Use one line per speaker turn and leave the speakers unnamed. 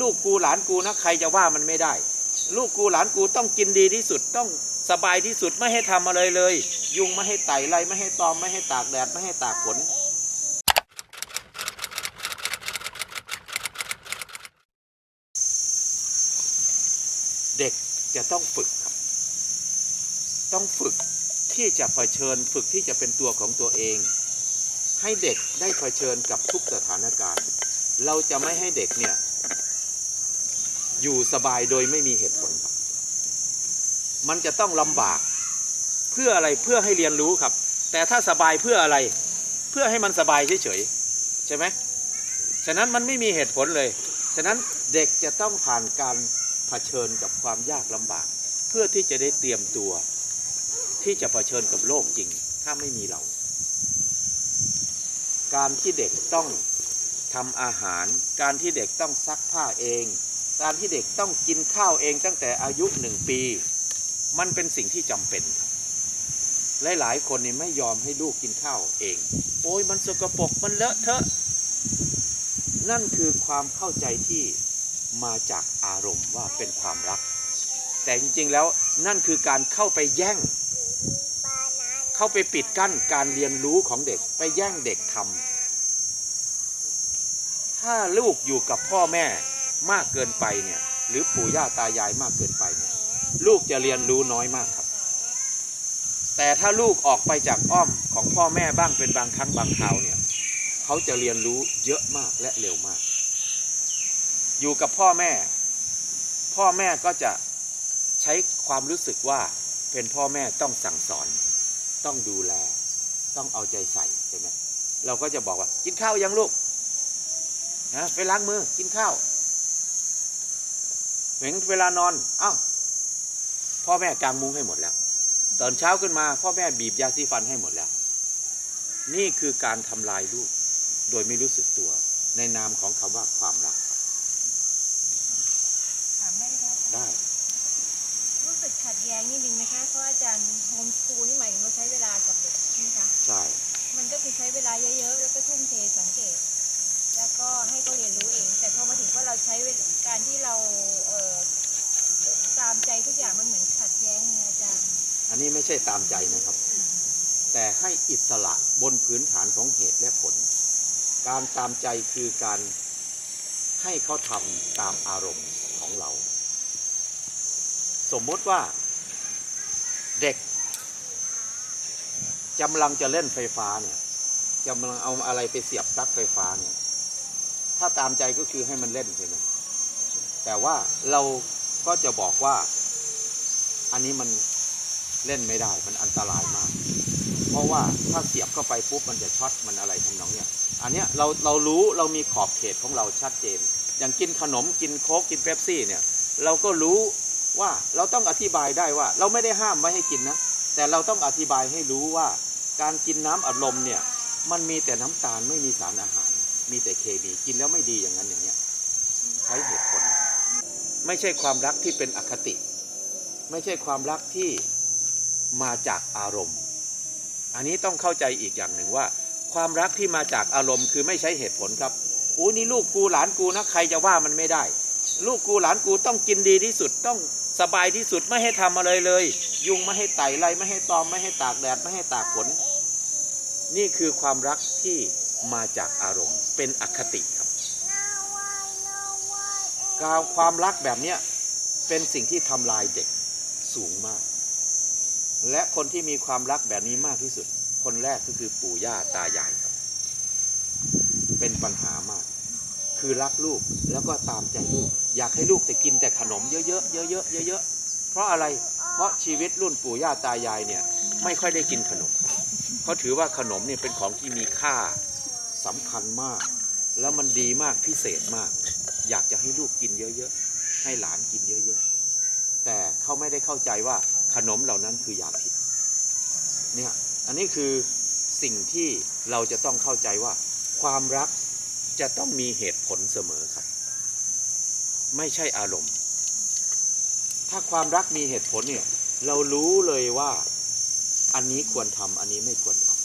ลูกกูหลานกูนะใครจะว่ามันไม่ได้ ลูกกูหลานกูต้องกินดีที่สุดต้องสบายที่สุดไม่ให้ทำอะไรเลย ยุงไม่ให้ไต่ไรไม่ให้ตอมไม่ให้ตากแดดไม่ให้ตากฝนเด็กจะต้องฝึกครับ ต้องฝึกที่จะเผชิญฝึกที่จะเป็นตัวของตัวเอง ให้เด็กได้เผชิญกับทุกสถานการณ์ เราจะไม่ให้เด็กเนี่ย อยู่สบายโดยไม่มีเหตุผลครับ มันจะต้องลำบากเพื่ออะไรเพื่อให้เรียนรู้ครับ แต่ถ้าสบายเพื่ออะไร เพื่อให้มันสบายเฉยๆใช่ไหมฉะนั้นมันไม่มีเหตุผลเลย ฉะนั้นเด็กจะต้องผ่านการเผชิญกับความยากลำบาก เพื่อที่จะได้เตรียมตัว ที่จะเผชิญกับโลกจริง ถ้าไม่มีเรา การที่เด็กต้องทำอาหาร การที่เด็กต้องซักผ้าเอง การที่เด็กต้องกินข้าวเองตั้งแต่อายุหนึ่งปี มันเป็นสิ่งที่จำเป็นครับหลายๆคนนี่ไม่ยอมให้ลูกกินข้าวเอง โอ้ยมันสกปรกมันเลอะเทอะ นั่นคือความเข้าใจที่มาจากอารมณ์ว่าเป็นความรัก แต่จริงๆแล้วนั่นคือการเข้าไปแย่ง เข้าไปปิดกั้นการเรียนรู้ของเด็กไปแย่งเด็กทำถ้าลูกอยู่กับพ่อแม่ มากเกินไปเนี่ยหรือปู่ย่าตายายมากเกินไปเนี่ยลูกจะเรียนรู้น้อยมากครับ แต่ถ้าลูกออกไปจากอ้อมของพ่อแม่บ้างเป็นบางครั้งบางคราวเนี่ยเขาจะเรียนรู้เยอะมากและเร็วมาก อยู่กับพ่อแม่ พ่อแม่ก็จะใช้ความรู้สึกว่าเป็นพ่อแม่ต้องสั่งสอน ต้องดูแล ต้องเอาใจใส่ใช่ไหมเราก็จะบอกว่ากินข้าวยังลูกนะไปล้างมือกินข้าว เหมือนเวลานอนอ้าวพ่อแม่กางมุ้งให้หมดแล้ว ตอนเช้าขึ้นมา พ่อแม่บีบยาสีฟันให้หมดแล้ว นี่คือการทำลายลูก โดยไม่รู้สึกตัว ในนามของคำว่าความรัก
ถามได้ไหมคะ
ได้
รู้สึกขัดแย้งนิดนึงนะคะเพราะอาจารย์โฮมสคูลนี่หมายถึงเราใช้เวลากับเด็กใช่ไหมคะ
ใช่
มันก็คือใช้เวลาเยอะๆแล้วก็ทุ่มเทสังเกต แล้วก็ให้เขาเรียนรู้เอง แต่พอมาถึงว่าเราใช้เวลาการที่เราเอ่อตามใจทุกอย่างมันเหมือนขัดแย้งไงอาจารย์
อันนี้ไม่ใช่ตามใจนะครับ แต่ให้อิสระบนพื้นฐานของเหตุและผล การตามใจคือการให้เขาทำตามอารมณ์ของเรา สมมติว่าเด็กกำลังจะเล่นไฟฟ้าเนี่ยกำลังเอาอะไรไปเสียบปลั๊กไฟฟ้าเนี่ย ถ้าตามใจก็คือให้มันเล่นใช่ไหมแต่ว่าเรา ก็จะบอกว่า อันนี้มันเล่นไม่ได้มันอันตรายมาก เพราะว่าถ้าเสียบเข้าไปปุ๊บมันจะช็อตมันอะไรทำนองเนี้ยอันเนี้ยเราเรารู้เรามีขอบเขตของเราชัดเจน อย่างกินขนมกินโค้กกินเป๊ปซี่เนี่ย เราก็รู้ว่าเราต้องอธิบายได้ว่า เราไม่ได้ห้ามไม่ให้กินนะ แต่เราต้องอธิบายให้รู้ว่า การกินน้ำอัดลมเนี่ยมันมีแต่น้ำตาลไม่มีสารอาหาร มีแต่เคมีกินแล้วไม่ดีอย่างนั้นอย่างเนี้ยใช้เหตุผล ไม่ใช่ความรักที่เป็นอคติ ไม่ใช่ความรักที่มาจากอารมณ์ อันนี้ต้องเข้าใจอีกอย่างหนึ่งว่า ความรักที่มาจากอารมณ์ คือไม่ใช้เหตุผลครับโอ้นี่ลูกกูหลานกูนะใครจะว่ามันไม่ได้ ลูกกูหลานกูต้องกินดีที่สุดต้องสบายที่สุดไม่ให้ทำอะไรเลย ยุงไม่ให้ไต่ไรไม่ให้ตอมไม่ให้ตากแดดไม่ให้ตากฝนนี่คือความรักที่มาจากอารมณ์ เป็นอคติ การความรักแบบเนี้ยเป็นสิ่งที่ทำลายเด็กสูงมาก และคนที่มีความรักแบบนี้มากที่สุด คนแรกก็คือปู่ย่าตายายครับ เป็นปัญหามาก คือรักลูกแล้วก็ตามใจลูก อยากให้ลูกแต่กินแต่ขนมเยอะๆเยอะๆเยอะๆเพราะอะไรเพราะชีวิตรุ่นปู่ย่าตายายเนี่ยไม่ค่อยได้กินขนมเขาถือว่าขนมเนี่ยเป็นของที่มีค่าสำคัญมาก แล้วมันดีมากพิเศษมาก อยากจะให้ลูกกินเยอะๆ ให้หลานกินเยอะๆ แต่เขาไม่ได้เข้าใจว่าขนมเหล่านั้นคือยาพิษเนี่ย อันนี้คือสิ่งที่เราจะต้องเข้าใจว่า ความรักจะต้องมีเหตุผลเสมอครับ ไม่ใช่อารมณ์ ถ้าความรักมีเหตุผลเนี่ย เรารู้เลยว่าอันนี้ควรทำอันนี้ไม่ควรทำ